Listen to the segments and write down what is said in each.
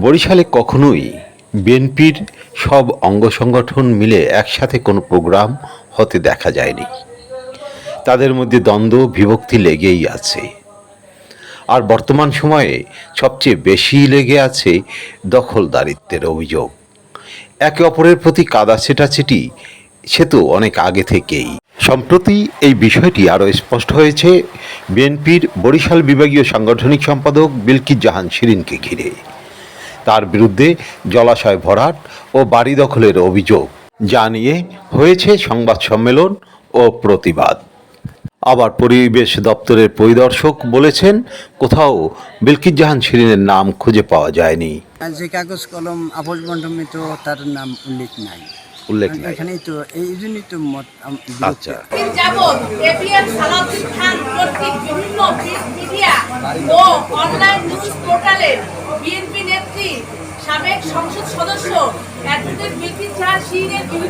বরিশালে কখনোই বিএনপির সব অঙ্গ সংগঠন মিলে একসাথে কোনো প্রোগ্রাম হতে দেখা যায়নি। তাদের মধ্যে দ্বন্দ্ব, বিভক্তি লেগেই আছে। আর বর্তমান সময়ে সবচেয়ে বেশি লেগে আছে দখলদারিত্বের অভিযোগ। একে অপরের প্রতি কাদা ছেটাছেটি, সে তো অনেক আগে থেকেই। সম্প্রতি এই বিষয়টি আরও স্পষ্ট হয়েছে বিএনপির বরিশাল বিভাগীয় সাংগঠনিক সম্পাদক বিলকিত জাহান শিরিনকে ঘিরে। তার বিরুদ্ধে জলাশয় ভরাট ও বাড়ি দখলের অভিযোগ যা নিয়ে হয়েছে সংবাদ সম্মেলন ও প্রতিবাদ। আবার পরিবেশ দপ্তরের পরিদর্শক বলেছেন কোথাও বিলকিত জাহান শিরিনের নাম খুঁজে পাওয়া যায়নি। যে কাগজ কলম তো তার নাম উল্লেখ নাই। উল্লেখ নাই। এখানেই তো এই জন্যই তো মত আম- আচ্ছা।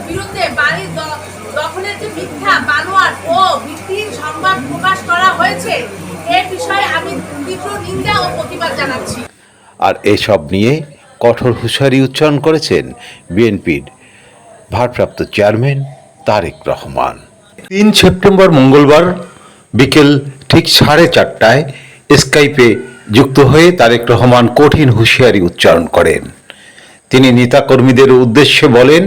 বিরুদ্ধে বাড়ির দখলের যে মিথ্যা বানোয়াট ও ভিত্তিহীন সংবাদ প্রকাশ করা হয়েছে এ বিষয়ে আমি তীব্র নিন্দা ও প্রতিবাদ জানাচ্ছি। আর এসব নিয়ে কঠোর হুঁশিয়ারি উচ্চারণ করেছেন বিএনপির ভারপ্রাপ্ত চেয়ারম্যান তারেক রহমান। তিন সেপ্টেম্বর মঙ্গলবার বিকেল ঠিক সাড়ে চারটায় স্কাইপে যুক্ত হয়ে তারেক রহমান কঠিন হুঁশিয়ারি উচ্চারণ করেন। তিনি নেতাকর্মীদের উদ্দেশ্যে বলেন,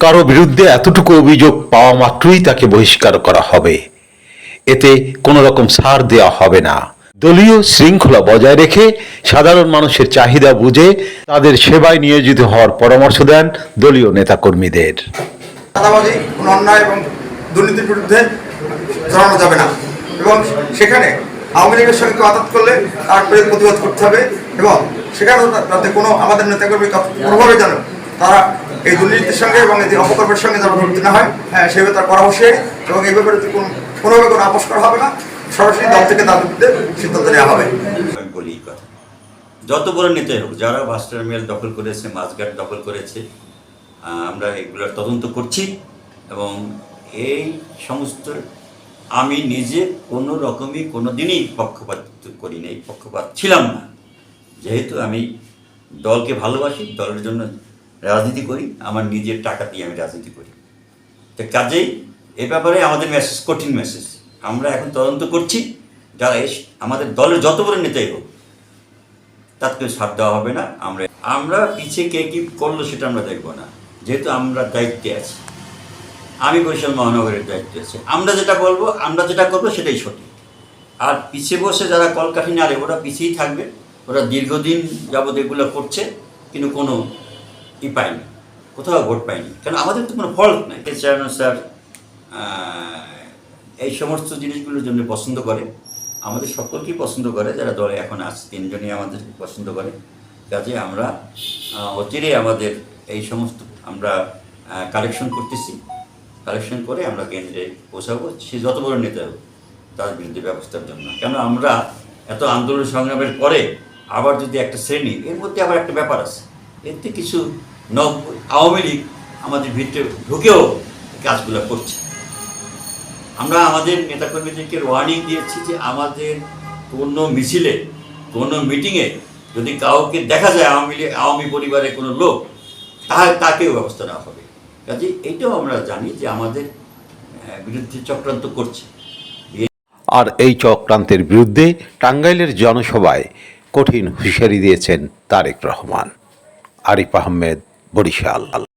কারও বিরুদ্ধে এতটুকু অভিযোগ পাওয়া মাত্রই তাকে বহিষ্কার করা হবে। এতে কোনো রকম ছাড় দেওয়া হবে না। দলীয় শৃঙ্খলা বজায় রেখে সাধারণ মানুষের চাহিদা বুঝে তাদের সেবায় নিয়োজিত হওয়ার পরামর্শ দেন দলীয় নেতাকর্মীদের। চাঁদাবাজি কোনো অন্যায় এবং দুর্নীতির বিরুদ্ধে যাবে না। এবং সেখানে আওয়ামী লীগের সঙ্গে আঘাত করলে তার প্রতিবাদ করতে হবে। এবং সেখানে যাতে কোনো আমাদের নেতাকর্মী কোনোভাবে যেন তারা এই দুর্নীতির সঙ্গে এবং এই অপকর্মের সঙ্গে যেন যুক্ত না হয় হ্যাঁ সেভাবে তার পরামর্শে এবং এই ব্যাপারে কোনো কোনোভাবে কোনো আপোষ করা হবে না। সরাসরি দল থেকে বিরুদ্ধে সিদ্ধান্ত নেওয়া হবে। যত বড় নেতাই হোক, যারা বাস টার্মিনাল দখল করেছে, মাছঘাট দখল করেছে আমরা এগুলোর তদন্ত করছি এবং এই সমস্ত আমি নিজে কোনো রকমই কোনো দিনই পক্ষপাত করি নাই, পক্ষপাত ছিলাম না। যেহেতু আমি দলকে ভালোবাসি, দলের জন্য রাজনীতি করি, আমার নিজের টাকা দিয়ে আমি রাজনীতি করি। তো কাজেই এ ব্যাপারে আমাদের মেসেজ কঠিন মেসেজ আমরা এখন তদন্ত করছি, যারা এস- আমাদের দলের যত বড় নেতাই হোক তাকে ছাড় দেওয়া হবে না। আমরা আমরা পিছিয়ে কে কী করল সেটা আমরা দেখব না। যেহেতু আমরা দায়িত্বে আছি, আমি বরিশাল মহানগরের দায়িত্বে আছি। আমরা যেটা বলব, আমরা যেটা করব সেটাই সঠিক। আর পিছিয়ে বসে যারা কলকাঠি নাড়ে, ওরা পিছিয়েই থাকবে। ওরা দীর্ঘদিন যাবৎ এগুলো করছে, কিন্তু কোনো ই পায়নি, কোথাও ভোট পায়নি। কেন, আমাদের তো কোনো ফল্ট নাই। চেয়ারম্যান স্যার এই সমস্ত জিনিসগুলোর জন্য পছন্দ করে। আমাদের সকলকেই পছন্দ করে, যারা দলে এখন আছে, তিনজনই আমাদের পছন্দ করে। কাজে আমরা অচিরে আমাদের এই সমস্ত, আমরা কালেকশন করতেছি। কালেকশন করে আমরা কেন্দ্রে পৌঁছাবো। সে যত বড় নেতা হোক, তার বিরুদ্ধে ব্যবস্থার জন্য। কেন, আমরা এত আন্দোলন সংগ্রামের পরে আবার যদি একটা শ্রেণি, এর মধ্যে আবার একটা ব্যাপার আছে। এতে কিছু নব, আওয়ামী লীগ আমাদের ভিতরে ঢুকেও কাজগুলো করছে। আমরা আমাদের নেতাকর্মীদেরকে ওয়ার্নিং দিয়েছি যে আমাদের কোনো মিছিলে, কোনো মিটিংয়ে যদি কাউকে দেখা যায় আওয়ামী লীগ, আওয়ামী পরিবারের কোনো লোক, তাহলে তাকেও ব্যবস্থা নেওয়া হবে। কাজে এটাও আমরা জানি যে আমাদের বিরুদ্ধে চক্রান্ত করছে। আর এই চক্রান্তের বিরুদ্ধে টাঙ্গাইলের জনসভায় কঠিন হুঁশিয়ারি দিয়েছেন তারেক রহমান। আরিফ আহমেদ বরিশাল।